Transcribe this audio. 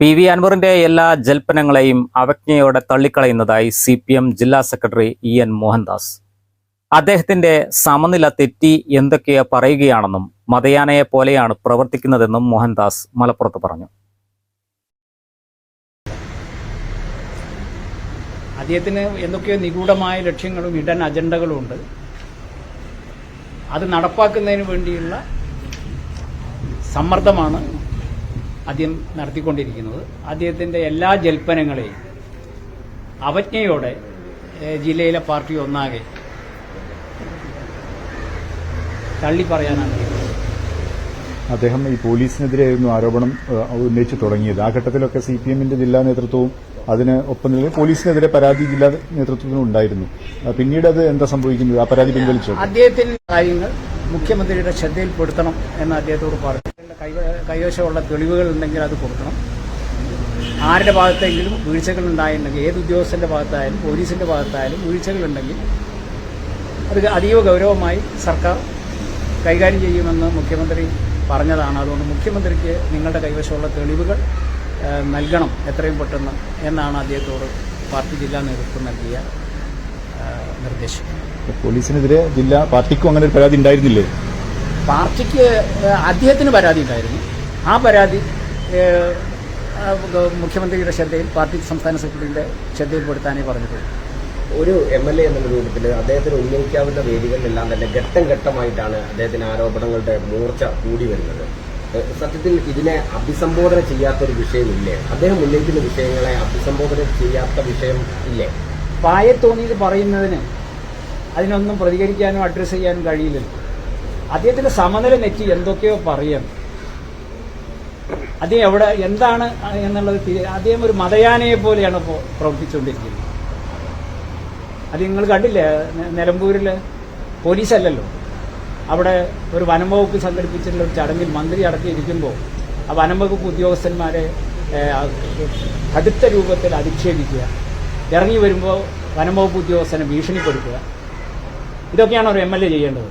P V അൻവറിന്റെ എല്ലാ ജൽപ്പനങ്ങളെയും അവജ്ഞയോടെ തള്ളിക്കളയുന്നതായി സി പി എം ജില്ലാ സെക്രട്ടറി ഇ എൻ മോഹൻദാസ്. അദ്ദേഹത്തിന്റെ സമനില തെറ്റി എന്തൊക്കെയോ പറയുകയാണെന്നും മതയാനയെ പോലെയാണ് പ്രവർത്തിക്കുന്നതെന്നും മോഹൻദാസ് മലപ്പുറത്ത് പറഞ്ഞു. അദ്ദേഹത്തിന് എന്തൊക്കെയോ നിഗൂഢമായ ലക്ഷ്യങ്ങളും ഇടൻ അജണ്ടകളും ഉണ്ട്. അത് നടപ്പാക്കുന്നതിന് വേണ്ടിയുള്ള സമ്മർദ്ദമാണ് അദ്ദേഹം നടത്തിക്കൊണ്ടിരിക്കുന്നത്. അദ്ദേഹത്തിന്റെ എല്ലാ ജൽപ്പനങ്ങളെയും അവജ്ഞയോടെ ജില്ലയിലെ പാർട്ടി ഒന്നാകെ തള്ളി പറയാനാണ് അദ്ദേഹം ഈ പോലീസിനെതിരെയായിരുന്നു ആരോപണം ഉന്നയിച്ചു തുടങ്ങിയത്. ആ ഘട്ടത്തിലൊക്കെ സി പി എമ്മിന്റെ ജില്ലാ നേതൃത്വവും അതിന് ഒപ്പം പോലീസിനെതിരെ പരാതി ജില്ലാ നേതൃത്വത്തിനും ഉണ്ടായിരുന്നു. പിന്നീട് അത് എന്താ സംഭവിക്കുന്നത്? ആ പരാതി പിൻവലിച്ചു? അദ്ദേഹത്തിന്റെ കാര്യങ്ങൾ മുഖ്യമന്ത്രിയുടെ ശ്രദ്ധയിൽപ്പെടുത്തണം എന്ന് അദ്ദേഹത്തോട് പറഞ്ഞു. കൈവശമുള്ള തെളിവുകൾ ഉണ്ടെങ്കിൽ അത് കൊടുക്കണം. ആരുടെ ഭാഗത്തെങ്കിലും വീഴ്ചകൾ ഉണ്ടായിട്ടുണ്ടെങ്കിൽ ഏത് ഉദ്യോഗസ്ഥന്റെ ഭാഗത്തായാലും പോലീസിന്റെ ഭാഗത്തായാലും വീഴ്ചകളുണ്ടെങ്കിൽ അത് അതീവ ഗൗരവമായി സർക്കാർ കൈകാര്യം ചെയ്യുമെന്ന് മുഖ്യമന്ത്രി പറഞ്ഞതാണ്. അതുകൊണ്ട് മുഖ്യമന്ത്രിക്ക് നിങ്ങളുടെ കൈവശമുള്ള തെളിവുകൾ നൽകണം എത്രയും പെട്ടെന്ന് എന്നാണ് അദ്ദേഹത്തോട് പാർട്ടി ജില്ലാ നേതൃത്വം നൽകിയ നിർദ്ദേശം. പോലീസിനെതിരെ ജില്ലാ പാർട്ടിക്കും അങ്ങനെ ഒരു പരാതി ഉണ്ടായിരുന്നില്ലേ? പാർട്ടിക്ക് അദ്ദേഹത്തിന് പരാതി ഉണ്ടായിരുന്നു. ആ പരാതി മുഖ്യമന്ത്രിയുടെ ശ്രദ്ധയിൽ പാർട്ടി സംസ്ഥാന സെക്രട്ടറിയുടെ ശ്രദ്ധയിൽപ്പെടുത്താനേ പറഞ്ഞിട്ടുള്ളൂ. ഒരു എം എൽ എ എന്നുള്ള രൂപത്തിൽ അദ്ദേഹത്തിന് ഉന്നയിക്കാവുന്ന വേദികളിലെല്ലാം തന്നെ ഘട്ടം ഘട്ടമായിട്ടാണ് അദ്ദേഹത്തിന് ആരോപണങ്ങളുടെ മൂർച്ച കൂടി വരുന്നത്. സത്യത്തിൽ ഇതിനെ അഭിസംബോധന ചെയ്യാത്തൊരു വിഷയമില്ലേ? അദ്ദേഹം ഉന്നയിക്കുന്ന വിഷയങ്ങളെ അഭിസംബോധന ചെയ്യാത്ത വിഷയം ഇല്ലേ? പായത്തോന്നിയത് പറയുന്നതിന് അതിനൊന്നും പ്രതികരിക്കാനോ അഡ്രസ്സ് ചെയ്യാനും കഴിയില്ലല്ലോ. അദ്ദേഹത്തിന്റെ സമനില നെറ്റി എന്തൊക്കെയോ പറയും. അദ്ദേഹം എവിടെ എന്താണ് എന്നുള്ളത് അദ്ദേഹം ഒരു മതയാനയെ പോലെയാണ് ഇപ്പോൾ പ്രവർത്തിച്ചുകൊണ്ടിരിക്കുന്നത്. അത് നിങ്ങൾ കണ്ടില്ലേ നിലമ്പൂരിൽ പോലീസല്ലല്ലോ. അവിടെ ഒരു വനംവകുപ്പ് സംഘടിപ്പിച്ചിട്ടുള്ള ഒരു ചടങ്ങിൽ മന്ത്രി അടക്കിയിരിക്കുമ്പോൾ ആ വനംവകുപ്പ് ഉദ്യോഗസ്ഥന്മാരെ കടുത്ത രൂപത്തിൽ അധിക്ഷേപിക്കുക. ഇറങ്ങി വരുമ്പോൾ വനംവകുപ്പ് ഉദ്യോഗസ്ഥനെ ഭീഷണിപ്പെടുത്തുക. ഇതൊക്കെയാണ് ഒരു എം എൽ എ ചെയ്യേണ്ടത്.